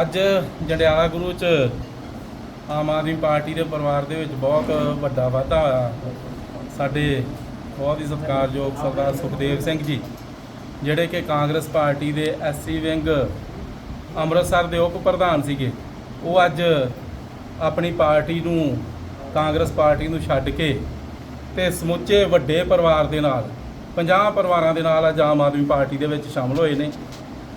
ਅੱਜ ਜੰਡਿਆਲਾ ਗੁਰੂ ਚ ਆਮ ਆਦਮੀ ਪਾਰਟੀ ਦੇ ਪਰਿਵਾਰ ਦੇ ਵਿੱਚ ਬਹੁਤ ਵੱਡਾ ਵਾਧਾ ਹੋਇਆ। ਸਾਡੇ ਬਹੁਤ ਹੀ ਸਤਿਕਾਰਯੋਗ ਸਰਦਾਰ ਸੁਖਦੇਵ ਸਿੰਘ ਜੀ, ਜਿਹੜੇ ਕਿ ਕਾਂਗਰਸ ਪਾਰਟੀ ਦੇ ਐਸਸੀ ਵਿੰਗ ਅੰਮ੍ਰਿਤਸਰ ਦੇ ਉਪ ਪ੍ਰਧਾਨ ਸੀਗੇ। ਉਹ ਅੱਜ ਆਪਣੀ ਪਾਰਟੀ ਨੂੰ, ਕਾਂਗਰਸ ਪਾਰਟੀ ਨੂੰ ਛੱਡ ਕੇ ਤੇ ਸਮੁੱਚੇ ਵੱਡੇ ਪਰਿਵਾਰ ਦੇ ਨਾਲ 50 ਪਰਿਵਾਰਾਂ ਦੇ ਨਾਲ ਅੱਜ ਆਮ ਆਦਮੀ ਪਾਰਟੀ ਦੇ ਵਿੱਚ ਸ਼ਾਮਲ ਹੋਏ ਨੇ।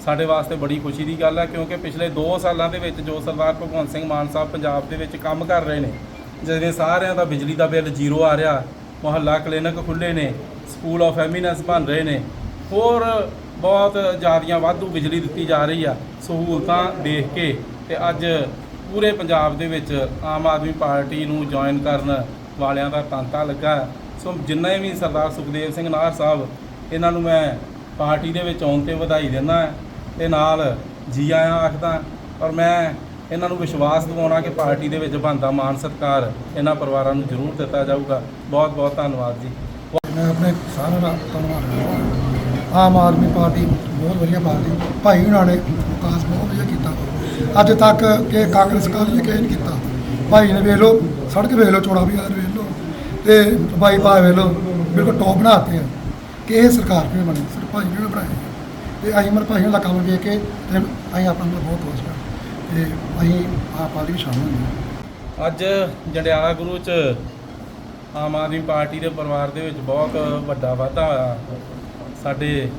ਸਾਡੇ ਵਾਸਤੇ ਬੜੀ ਖੁਸ਼ੀ ਦੀ ਗੱਲ ਹੈ ਕਿਉਂਕਿ ਪਿਛਲੇ 2 ਸਾਲਾਂ ਦੇ ਵਿੱਚ ਜੋ ਸਰਦਾਰ ਭਗਵੰਤ ਸਿੰਘ ਮਾਨ ਸਾਹਿਬ ਪੰਜਾਬ ਦੇ ਵਿੱਚ ਕੰਮ ਕਰ ਰਹੇ ਨੇ ਜਿਵੇਂ ਸਾਰਿਆਂ ਦਾ ਬਿਜਲੀ ਦਾ ਬਿੱਲ ਜ਼ੀਰੋ ਆ ਰਿਹਾ, ਮੁਹੱਲਾ ਕਲੀਨਿਕ ਖੁੱਲੇ ਨੇ, ਸਕੂਲ ਆਫ ਐਮੀਨੈਂਸ ਬਣ ਰਹੇ ਨੇ, ਹੋਰ ਬਹੁਤ ਜ਼ਿਆਦੀਆਂ ਵਾਧੂ ਬਿਜਲੀ ਦਿੱਤੀ ਜਾ ਰਹੀ ਆ, ਸਹੂਲਤਾਂ ਦੇਖ ਕੇ ਤੇ ਅੱਜ ਪੂਰੇ ਪੰਜਾਬ ਦੇ ਵਿੱਚ ਆਮ ਆਦਮੀ ਪਾਰਟੀ ਨੂੰ ਜੁਆਇਨ ਕਰਨ ਵਾਲਿਆਂ ਦਾ ਤਾਂਤਾ ਲੱਗਾ। ਸੋ ਜਿੰਨੇ ਵੀ ਸਰਦਾਰ ਸੁਖਦੇਵ ਸਿੰਘ ਨਾਹਰ ਸਾਹਿਬ, ਇਹਨਾਂ ਨੂੰ ਮੈਂ ਪਾਰਟੀ ਦੇ ਵਿੱਚ ਆਉਣ ਤੇ ਵਧਾਈ ਦਿੰਦਾ ਤੇ ਨਾਲ ਜੀ ਆਇਆਂ ਆਖਦਾ ਔਰ ਮੈਂ ਇਹਨਾਂ ਨੂੰ ਵਿਸ਼ਵਾਸ ਦਿਵਾਉਣਾ ਕਿ ਪਾਰਟੀ ਦੇ ਵਿੱਚ ਬਣਦਾ ਮਾਨ ਸਤਿਕਾਰ ਇਹਨਾਂ ਪਰਿਵਾਰਾਂ ਨੂੰ ਜ਼ਰੂਰ ਦਿੱਤਾ ਜਾਊਗਾ। ਬਹੁਤ ਬਹੁਤ ਧੰਨਵਾਦ ਜੀ। ਮੈਂ ਆਪਣੇ ਸਾਰਿਆਂ ਦਾ ਧੰਨਵਾਦ ਆਮ ਆਦਮੀ ਪਾਰਟੀ ਬਹੁਤ ਵਧੀਆ ਪਾਰਟੀ। ਭਾਈ ਉਹਨਾਂ ਨੇ ਵਿਕਾਸ ਬਹੁਤ ਵਧੀਆ ਕੀਤਾ। ਅੱਜ ਤੱਕ ਕਿ ਕਾਂਗਰਸ ਕਾਲ ਨੇ ਕਿਸੇ ਨਹੀਂ ਕੀਤਾ? ਭਾਈ ਨੇ ਵੇਖ ਲਓ, ਸੜਕ ਵੇਖ ਲਓ, ਚੌੜਾ ਬਾਜ਼ਾਰ ਵੇਖ ਲਓ, ਤੇ ਭਾਈ ਪਾ ਵੇਖ ਲਓ, ਬਿਲਕੁਲ ਟੌਪ ਬਣਾਤੇ ਆ। ਕਿ ਇਹ ਸਰਕਾਰ ਕਿਵੇਂ ਬਣੀ ਸਰ ਭਾਈ ਨੇ ਬਣਾਏ ਤੇ ਅਸੀਂ ਮਰ ਭਾਈ ਦਾ ਕੰਮ ਵੇਖ ਕੇ ਤੇ ਅਸੀਂ ਆਪਣਾ ਮਤਲਬ ਬਹੁਤ ਖੁਸ਼ ਹਾਂ। ਤੇ ਅਸੀਂ ਆਪ ਪਾਰਟੀ ਵਿੱਚ ਸ਼ਾਮਲ ਹਾਂ। ਅੱਜ ਜੰਡਿਆਲਾ ਗੁਰੂ ਚ ਆਮ ਆਦਮੀ ਪਾਰਟੀ ਦੇ ਪਰਿਵਾਰ ਦੇ ਵਿੱਚ ਬਹੁਤ ਵੱਡਾ ਵਾਧਾ ਹੋਇਆ। ਸਾਡੇ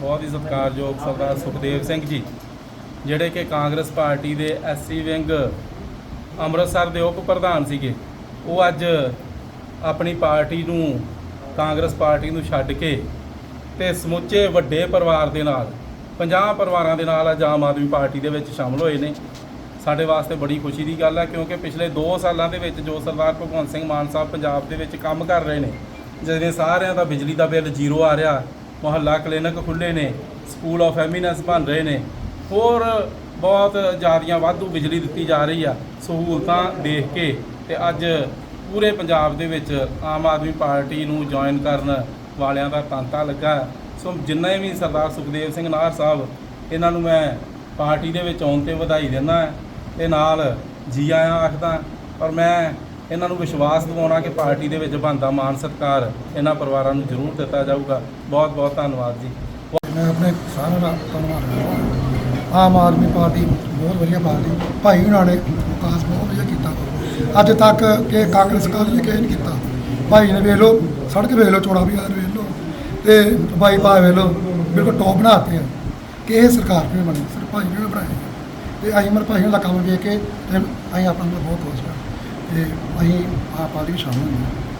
ਬਹੁਤ ਹੀ ਸਤਿਕਾਰਯੋਗ ਸਰਦਾਰ ਸੁਖਦੇਵ ਸਿੰਘ ਜੀ, ਜਿਹੜੇ ਕਿ ਕਾਂਗਰਸ ਪਾਰਟੀ ਦੇ ਐਸਸੀ ਵਿੰਗ ਅੰਮ੍ਰਿਤਸਰ ਦੇ ਉਪ ਪ੍ਰਧਾਨ ਸੀਗੇ। ਉਹ ਅੱਜ ਆਪਣੀ ਪਾਰਟੀ ਨੂੰ, ਕਾਂਗਰਸ ਪਾਰਟੀ ਨੂੰ ਛੱਡ ਕੇ ਤੇ ਸਮੁੱਚੇ ਵੱਡੇ ਪਰਿਵਾਰ ਦੇ ਨਾਲ 50 ਪਰਿਵਾਰਾਂ ਦੇ ਨਾਲ ਅੱਜ ਆਮ ਆਦਮੀ ਪਾਰਟੀ ਦੇ ਵਿੱਚ ਸ਼ਾਮਲ ਹੋਏ ਨੇ। ਸਾਡੇ ਵਾਸਤੇ ਬੜੀ ਖੁਸ਼ੀ ਦੀ ਗੱਲ ਹੈ ਕਿਉਂਕਿ ਪਿਛਲੇ 2 ਸਾਲਾਂ ਦੇ ਵਿੱਚ ਜੋ ਸਰਦਾਰ ਭਗਵੰਤ ਸਿੰਘ ਮਾਨ ਸਾਹਿਬ ਪੰਜਾਬ ਦੇ ਵਿੱਚ ਕੰਮ ਕਰ ਰਹੇ ਨੇ ਜਿਵੇਂ ਸਾਰਿਆਂ ਦਾ ਬਿਜਲੀ ਦਾ ਬਿੱਲ ਜ਼ੀਰੋ ਆ ਰਿਹਾ, ਮੁਹੱਲਾ ਕਲੀਨਿਕ ਖੁੱਲੇ ਨੇ, ਸਕੂਲ ਆਫ ਐਮੀਨੈਂਸ ਬਣ ਰਹੇ ਨੇ, ਹੋਰ ਬਹੁਤ ਜ਼ਿਆਦੀਆਂ ਵਾਧੂ ਬਿਜਲੀ ਦਿੱਤੀ ਜਾ ਰਹੀ ਆ, ਸਹੂਲਤਾਂ ਦੇਖ ਕੇ ਤੇ ਅੱਜ ਪੂਰੇ ਪੰਜਾਬ ਦੇ ਵਿੱਚ ਆਮ ਆਦਮੀ ਪਾਰਟੀ ਨੂੰ ਜੁਆਇਨ ਕਰਨ ਵਾਲਿਆਂ ਦਾ ਤਾਂਤਾ ਲੱਗਾ। ਸੋ ਜਿੰਨੇ ਵੀ ਸਰਦਾਰ ਸੁਖਦੇਵ ਸਿੰਘ ਨਾਹਰ ਸਾਹਿਬ, ਇਹਨਾਂ ਨੂੰ ਮੈਂ ਪਾਰਟੀ ਦੇ ਵਿੱਚ ਆਉਣ ਤੇ ਵਧਾਈ ਦਿੰਦਾ ਤੇ ਨਾਲ ਜੀ ਆਇਆਂ ਆਖਦਾ ਔਰ ਮੈਂ ਇਹਨਾਂ ਨੂੰ ਵਿਸ਼ਵਾਸ ਦਿਵਾਉਣਾ ਕਿ ਪਾਰਟੀ ਦੇ ਵਿੱਚ ਬਣਦਾ ਮਾਨ ਸਤਿਕਾਰ ਇਹਨਾਂ ਪਰਿਵਾਰਾਂ ਨੂੰ ਜ਼ਰੂਰ ਦਿੱਤਾ ਜਾਊਗਾ। ਬਹੁਤ ਬਹੁਤ ਧੰਨਵਾਦ ਜੀ। ਮੈਂ ਆਪਣੇ ਸਾਰਿਆਂ ਦਾ ਧੰਨਵਾਦ ਕਰਦਾ ਆਮ ਆਦਮੀ ਪਾਰਟੀ ਬਹੁਤ ਵਧੀਆ ਪਾਰਟੀ। ਭਾਈ ਉਹਨਾਂ ਨੇ ਵਿਕਾਸ ਬਹੁਤ ਵਧੀਆ ਕੀਤਾ। ਅੱਜ ਤੱਕ ਕਿ ਕਾਂਗਰਸ ਕਾਲ ਨੇ ਕਿਸੇ ਨਹੀਂ ਕੀਤਾ? ਭਾਈ ਨੇ ਵੇਖ ਲਓ, ਸੜਕ ਵੇਖ ਲਓ, ਚੌੜਾ ਵੀ ਵੇਖ ਤੇ ਭਾਈ ਪਾ ਵੇਖ ਲਓ, ਬਿਲਕੁਲ ਟੌਪ ਬਣਾਤੇ ਆ। ਕਿ ਇਹ ਸਰਕਾਰ ਕਿਵੇਂ ਬਣੀ ਸਰ ਭਾਈ ਨੇ ਬਣਾਏ ਤੇ ਅਸੀਂ ਮਰ ਭਾਈ ਦਾ ਕੰਮ ਵੇਖ ਕੇ ਤੇ ਅਸੀਂ ਆਪਣਾ ਮਤਲਬ ਬਹੁਤ ਖੁਸ਼ ਹਾਂ ਤੇ ਅਸੀਂ ਆਪ ਪਾਰਟੀ ਵਿੱਚ ਸ਼ਾਮਲ ਹੋਏ